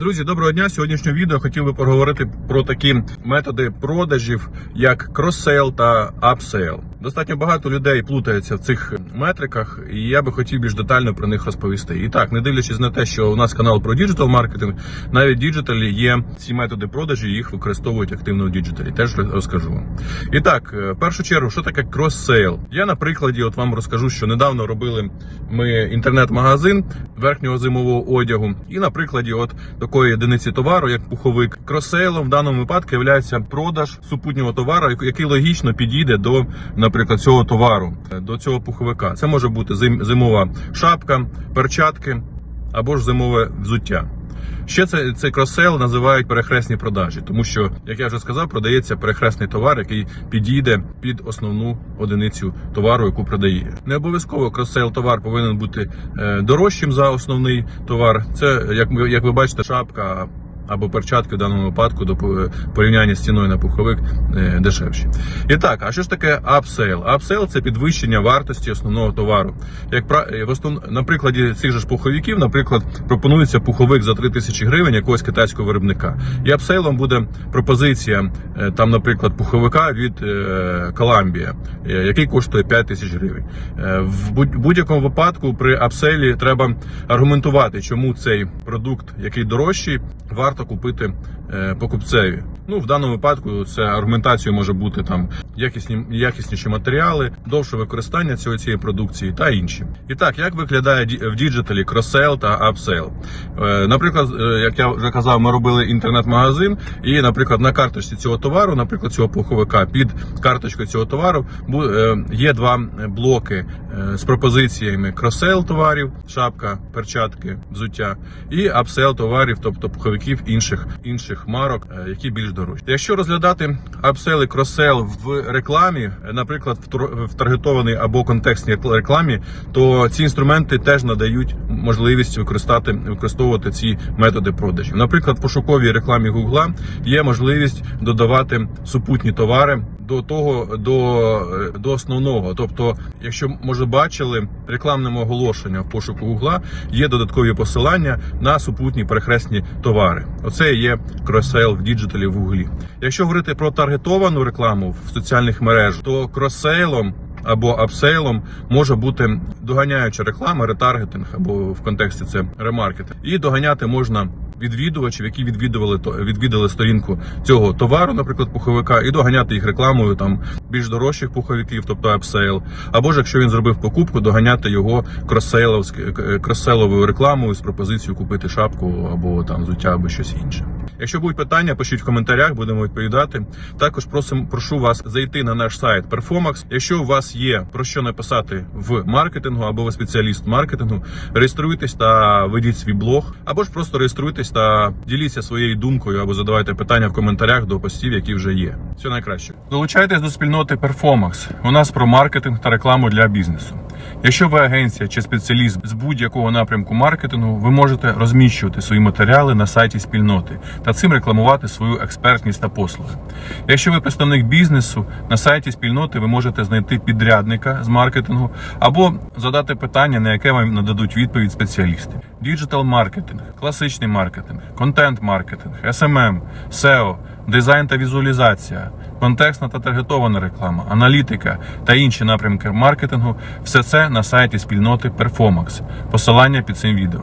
Друзі, доброго дня. Сьогоднішнє відео хотів би поговорити про такі методи продажів, як кросейл та апсейл. Достатньо багато людей плутаються в цих метриках, і я би хотів більш детально про них розповісти. І так, не дивлячись на те, що у нас канал про діджитал маркетинг, навіть діджиталі є ці методи продажі, їх використовують активно в діджиталі. Теж розкажу вам. І так, е, в першу чергу, що таке кросейл? Я на прикладі, от вам розкажу, що недавно робили ми інтернет-магазин верхнього зимового одягу, і на прикладі, от такої одиниці товару, як пуховик, кросейлом в даному випадку є продаж супутнього товару, який логічно підійде до, наприклад, цього товару, до цього пуховика. Це може бути зим- зимова шапка, перчатки або ж зимове взуття. Ще це, цей кросел називають перехресні продажі, тому що, як я вже сказав, продається перехресний товар, який підійде під основну одиницю товару, яку продає. Не обов'язково кросел товар повинен бути е, дорожчим за основний товар. Це як як ви бачите, шапка. Або перчатки в даному випадку до порівняння з ціною на пуховик е, дешевші. І так, а що ж таке апсейл? Апсейл це підвищення вартості основного товару. Як е, на прикладі цих же ж пуховиків, наприклад, пропонується пуховик за 3 тисячі гривень якогось китайського виробника. І апсейлом буде пропозиція е, там, наприклад, пуховика від е, який коштує 5 тисяч гривень. В будь- будь-якому випадку при апсейлі треба аргументувати, чому цей продукт, який дорожчий, варто купити е, покупцеві. Ну, в даному випадку це аргументацією може бути там якісні, якісніші матеріали, довше використання цього цієї продукції та інші. І так, як виглядає в діджиталі кросейл та апсейл? Е, Наприклад, е, як я вже казав, ми робили інтернет-магазин, і, наприклад, на карточці цього товару, наприклад, цього пуховика, під карточкою цього товару е, є два блоки з пропозиціями кросейл товарів, шапка, перчатки, взуття, і апсейл товарів, тобто пуховиків інших інших марок, які більш дорожчі. Якщо розглядати апсейл і кросейл в рекламі, наприклад, в таргетованій або контекстній рекламі, то ці інструменти теж надають можливість використати використовувати ці методи продажів. Наприклад, в пошуковій рекламі Гугла є можливість додавати супутні товари до того до, до основного. Тобто, якщо може бачили рекламному оголошення в пошуку Гугла, є додаткові посилання на супутні перехресні товари. Оце є кросейл в діджиталі в Гуглі. Якщо говорити про таргетовану рекламу в соціальних мережах, то кросейлом або апсейлом може бути доганяюча реклама, ретаргетинг або в контексті це ремаркетинг. І доганяти можна відвідувачів, які відвідували то відвідали сторінку цього товару, наприклад, пуховика, і доганяти їх рекламою там більш дорожчих пуховиків, тобто апсейл. Або ж якщо він зробив покупку, доганяти його кросейловськ- е, рекламою з пропозицією купити шапку або там взуття, або щось інше. Якщо будуть питання, пишіть в коментарях, будемо відповідати. Також просим, прошу вас зайти на наш сайт Performax. Якщо у вас є про що написати в маркетингу або ви спеціаліст маркетингу, реєструйтесь та ведіть свій блог, або ж просто реєструйтесь та діліться своєю думкою або задавайте питання в коментарях до постів, які вже є. Все найкраще. Долучайтесь до спільноти Performax. У нас про маркетинг та рекламу для бізнесу. Якщо ви агенція чи спеціаліст з будь-якого напрямку маркетингу, ви можете розміщувати свої матеріали на сайті спільноти та цим рекламувати свою експертність та послуги. Якщо ви представник бізнесу, на сайті спільноти ви можете знайти підрядника з маркетингу або задати питання, на яке вам нададуть відповідь спеціалісти. Діджитал маркетинг, класичний маркетинг, контент маркетинг, SMM, SEO, дизайн та візуалізація, контекстна та таргетована реклама, аналітика та інші напрямки маркетингу все це на сайті спільноти Performax. Посилання під цим відео.